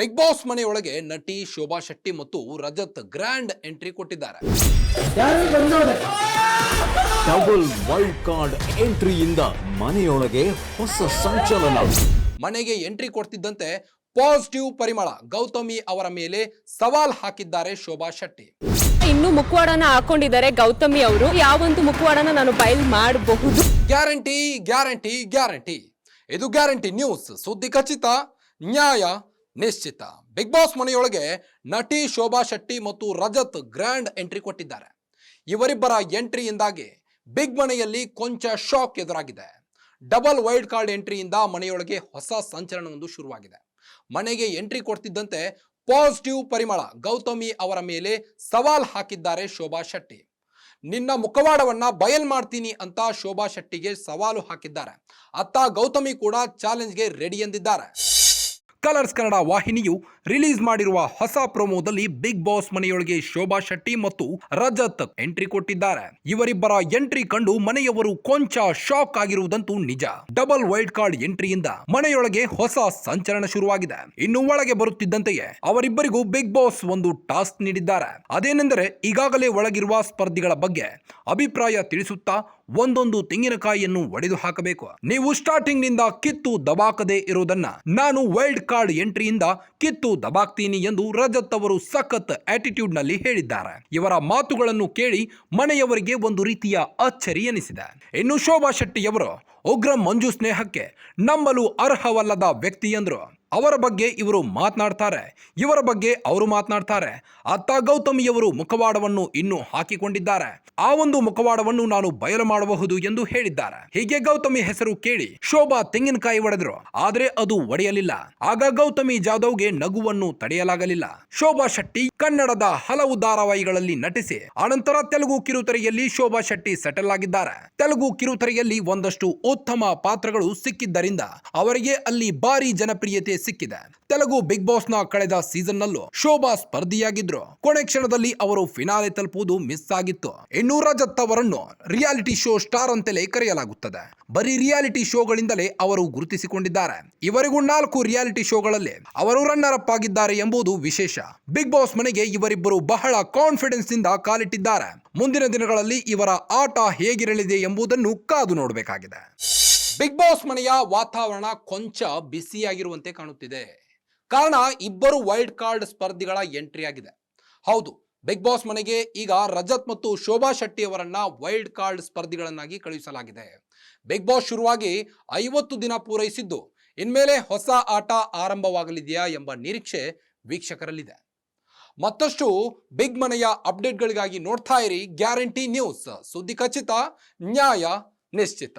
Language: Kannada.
ಬಿಗ್ ಬಾಸ್ ಮನೆಯೊಳಗೆ ನಟಿ ಶೋಭಾ ಶೆಟ್ಟಿ ಮತ್ತು ರಜತ್ ಗ್ರ್ಯಾಂಡ್ ಎಂಟ್ರಿ ಕೊಟ್ಟಿದ್ದಾರೆ. ಡಬಲ್ ವೈಲ್ಡ್ ಕಾರ್ಡ್ ಎಂಟ್ರಿಯಿಂದ ಮನೆಯೊಳಗೆ ಹೊಸ ಸಂಚಲನ. ಮನೆಗೆ ಎಂಟ್ರಿ ಕೊಡ್ತಿದ್ದಂತೆ ಪಾಸಿಟಿವ್ ಪರಿಮಳ. ಗೌತಮಿ ಅವರ ಮೇಲೆ ಸವಾಲ್ ಹಾಕಿದ್ದಾರೆ ಶೋಭಾ ಶೆಟ್ಟಿ. ಇನ್ನು ಮುಖವಾಡನ ಹಾಕೊಂಡಿದ್ದಾರೆ ಗೌತಮಿ ಅವರು. ಯಾವೊಂದು ಮುಖವಾಡನ ನಾನು ಬಯಲ್ ಮಾಡಬಹುದು? ಗ್ಯಾರಂಟಿ ಗ್ಯಾರಂಟಿ ಗ್ಯಾರಂಟಿ ಇದು ಗ್ಯಾರಂಟಿ ನ್ಯೂಸ್ ಸುದ್ದಿ ಖಚಿತ ನ್ಯಾಯ ನಿಶ್ಚಿತ. ಬಿಗ್ ಬಾಸ್ ಮನೆಯೊಳಗೆ ನಟಿ ಶೋಭಾ ಶೆಟ್ಟಿ ಮತ್ತು ರಜತ್ ಗ್ರ್ಯಾಂಡ್ ಎಂಟ್ರಿ ಕೊಟ್ಟಿದ್ದಾರೆ. ಇವರಿಬ್ಬರ ಎಂಟ್ರಿಯಿಂದಾಗಿ ಬಿಗ್ ಮನೆಯಲ್ಲಿ ಕೊಂಚ ಶಾಕ್ ಎದುರಾಗಿದೆ. ಡಬಲ್ ವೈಲ್ಡ್ ಕಾರ್ಡ್ ಎಂಟ್ರಿಯಿಂದ ಮನೆಯೊಳಗೆ ಹೊಸ ಸಂಚಲನವೊಂದು ಶುರುವಾಗಿದೆ. ಮನೆಗೆ ಎಂಟ್ರಿ ಕೊಡ್ತಿದ್ದಂತೆ ಪಾಸಿಟಿವ್ ಪರಿಮಳ ಗೌತಮಿ ಅವರ ಮೇಲೆ ಸವಾಲ್ ಹಾಕಿದ್ದಾರೆ ಶೋಭಾ ಶೆಟ್ಟಿ. ನಿನ್ನ ಮುಖವಾಡವನ್ನ ಬಯಲ್ ಮಾಡ್ತೀನಿ ಅಂತ ಶೋಭಾ ಶೆಟ್ಟಿಗೆ ಸವಾಲು ಹಾಕಿದ್ದಾರೆ. ಅತ್ತ ಗೌತಮಿ ಕೂಡ ಚಾಲೆಂಜ್ಗೆ ರೆಡಿ ಎಂದಿದ್ದಾರೆ. ಕಲರ್ಸ್ ಕನ್ನಡ ವಾಹಿನಿಯು ರಿಲೀಸ್ ಮಾಡಿರುವ ಹೊಸ ಪ್ರೊಮೋದಲ್ಲಿ ಬಿಗ್ ಬಾಸ್ ಮನೆಯೊಳಗೆ ಶೋಭಾ ಶೆಟ್ಟಿ ಮತ್ತು ರಜತ್ ಎಂಟ್ರಿ ಕೊಟ್ಟಿದ್ದಾರೆ. ಇವರಿಬ್ಬರ ಎಂಟ್ರಿ ಕಂಡು ಮನೆಯವರು ಕೊಂಚ ಶಾಕ್ ಆಗಿರುವುದಂತೂ ನಿಜ. ಡಬಲ್ ವೈಲ್ಡ್ ಕಾರ್ಡ್ ಎಂಟ್ರಿಯಿಂದ ಮನೆಯೊಳಗೆ ಹೊಸ ಸಂಚಲನ ಶುರುವಾಗಿದೆ. ಇನ್ನು ಒಳಗೆ ಬರುತ್ತಿದ್ದಂತೆಯೇ ಅವರಿಬ್ಬರಿಗೂ ಬಿಗ್ ಬಾಸ್ ಒಂದು ಟಾಸ್ಕ್ ನೀಡಿದ್ದಾರೆ. ಅದೇನೆಂದರೆ ಈಗಾಗಲೇ ಒಳಗಿರುವ ಸ್ಪರ್ಧಿಗಳ ಬಗ್ಗೆ ಅಭಿಪ್ರಾಯ ತಿಳಿಸುತ್ತಾ ಒಂದೊಂದು ತೆಂಗಿನಕಾಯಿಯನ್ನು ಒಡೆದು ಹಾಕಬೇಕು. ನೀವು ಸ್ಟಾರ್ಟಿಂಗ್ನಿಂದ ಕಿತ್ತು ದಬಾಕದೆ ಇರುವುದನ್ನ ನಾನು ವೈಲ್ಡ್ ಕಾರ್ಡ್ ಎಂಟ್ರಿಯಿಂದ ಕಿತ್ತು ದಬಾಕ್ತೀನಿ ಎಂದು ರಜತ್ ಅವರು ಸಖತ್ ಆಟಿಟ್ಯೂಡ್ನಲ್ಲಿ ಹೇಳಿದ್ದಾರೆ. ಇವರ ಮಾತುಗಳನ್ನು ಕೇಳಿ ಮನೆಯವರಿಗೆ ಒಂದು ರೀತಿಯ ಅಚ್ಚರಿ ಎನಿಸಿದೆ. ಇನ್ನು ಶೋಭಾ ಶೆಟ್ಟಿಯವರು, ಉಗ್ರ ಮಂಜು ಸ್ನೇಹಕ್ಕೆ ನಂಬಲು ಅರ್ಹವಲ್ಲದ ವ್ಯಕ್ತಿ ಎಂದರು. ಅವರ ಬಗ್ಗೆ ಇವರು ಮಾತನಾಡ್ತಾರೆ, ಇವರ ಬಗ್ಗೆ ಅವರು ಮಾತನಾಡ್ತಾರೆ. ಅತ್ತ ಗೌತಮಿಯವರು ಮುಖವಾಡವನ್ನು ಇನ್ನೂ ಹಾಕಿಕೊಂಡಿದ್ದಾರೆ. ಆ ಒಂದು ಮುಖವಾಡವನ್ನು ನಾನು ಬಯಲು ಮಾಡಬಹುದು ಎಂದು ಹೇಳಿದ್ದಾರೆ. ಹೀಗೆ ಗೌತಮಿ ಹೆಸರು ಕೇಳಿ ಶೋಭಾ ತೆಂಗಿನಕಾಯಿ ಒಡೆದ್ರು. ಆದ್ರೆ ಅದು ಒಡೆಯಲಿಲ್ಲ. ಆಗ ಗೌತಮಿ ಜಾಧವ್ಗೆ ನಗುವನ್ನು ತಡೆಯಲಾಗಲಿಲ್ಲ. ಶೋಭಾ ಶೆಟ್ಟಿ ಕನ್ನಡದ ಹಲವು ಧಾರಾವಾಹಿಗಳಲ್ಲಿ ನಟಿಸಿ, ಅನಂತರ ತೆಲುಗು ಕಿರುತೆರೆಯಲ್ಲಿ ಶೋಭಾ ಶೆಟ್ಟಿ ಸೆಟಲ್ ಆಗಿದ್ದಾರೆ. ತೆಲುಗು ಕಿರುತೆರೆಯಲ್ಲಿ ಒಂದಷ್ಟು ಉತ್ತಮ ಪಾತ್ರಗಳು ಸಿಕ್ಕಿದ್ದರಿಂದ ಅವರಿಗೆ ಅಲ್ಲಿ ಭಾರಿ ಜನಪ್ರಿಯತೆ ಸಿಕ್ಕಿದೆ. ತೆಲುಗು ಬಿಗ್ ಬಾಸ್ನ ಕಳೆದ ಸೀಸನ್ ನಲ್ಲೂ ಶೋಭಾ ಸ್ಪರ್ಧಿಯಾಗಿದ್ರು. ಕೊನೆ ಕ್ಷಣದಲ್ಲಿ ಅವರು ಫಿನಾಲೆ ತಲುಪುವುದು ಮಿಸ್ ಆಗಿತ್ತು. ಇನ್ನು ರಜತ್ ಅವರನ್ನು ರಿಯಾಲಿಟಿ ಶೋ ಸ್ಟಾರ್ ಅಂತಲೇ ಕರೆಯಲಾಗುತ್ತದೆ. ಬರೀ ರಿಯಾಲಿಟಿ ಶೋಗಳಿಂದಲೇ ಅವರು ಗುರುತಿಸಿಕೊಂಡಿದ್ದಾರೆ. ಇವರಿಗೂ ನಾಲ್ಕು ರಿಯಾಲಿಟಿ ಶೋಗಳಲ್ಲಿ ಅವರು ರನ್ನರ್ ಅಪ್ ಆಗಿದ್ದಾರೆ ಎಂಬುದು ವಿಶೇಷ. ಬಿಗ್ ಬಾಸ್ ಮನೆಗೆ ಇವರಿಬ್ಬರು ಬಹಳ ಕಾನ್ಫಿಡೆನ್ಸ್ನಿಂದ ಕಾಲಿಟ್ಟಿದ್ದಾರೆ. ಮುಂದಿನ ದಿನಗಳಲ್ಲಿ ಇವರ ಆಟ ಹೇಗಿರಲಿದೆ ಎಂಬುದನ್ನು ಕಾದು ನೋಡಬೇಕಾಗಿದೆ. ಬಿಗ್ ಬಾಸ್ ಮನೆಯ ವಾತಾವರಣ ಕೊಂಚ ಬಿಸಿಯಾಗಿರುವಂತೆ ಕಾಣುತ್ತಿದೆ. ಕಾರಣ ಇಬ್ಬರು ವೈಲ್ಡ್ ಕಾರ್ಡ್ ಸ್ಪರ್ಧಿಗಳ ಎಂಟ್ರಿ ಆಗಿದೆ. ಹೌದು ಬಿಗ್ ಬಾಸ್ ಮನೆಗೆ ಈಗ ರಜತ್ ಮತ್ತು ಶೋಭಾ ಶೆಟ್ಟಿ ಅವರನ್ನ ವೈಲ್ಡ್ ಕಾರ್ಡ್ ಸ್ಪರ್ಧಿಗಳನ್ನಾಗಿ ಕಳುಹಿಸಲಾಗಿದೆ. ಬಿಗ್ ಬಾಸ್ ಶುರುವಾಗಿ ಐವತ್ತು ದಿನ ಪೂರೈಸಿದ್ದು, ಇನ್ಮೇಲೆ ಹೊಸ ಆಟ ಆರಂಭವಾಗಲಿದೆಯಾ ಎಂಬ ನಿರೀಕ್ಷೆ ವೀಕ್ಷಕರಲ್ಲಿದೆ. ಮತ್ತಷ್ಟು ಬಿಗ್ ಮನೆಯ ಅಪ್ಡೇಟ್ಗಳಿಗಾಗಿ ನೋಡ್ತಾ ಇರಿ ಗ್ಯಾರಂಟಿ ನ್ಯೂಸ್. ಸುದ್ದಿ ಖಚಿತ, ನ್ಯಾಯ ನಿಶ್ಚಿತ.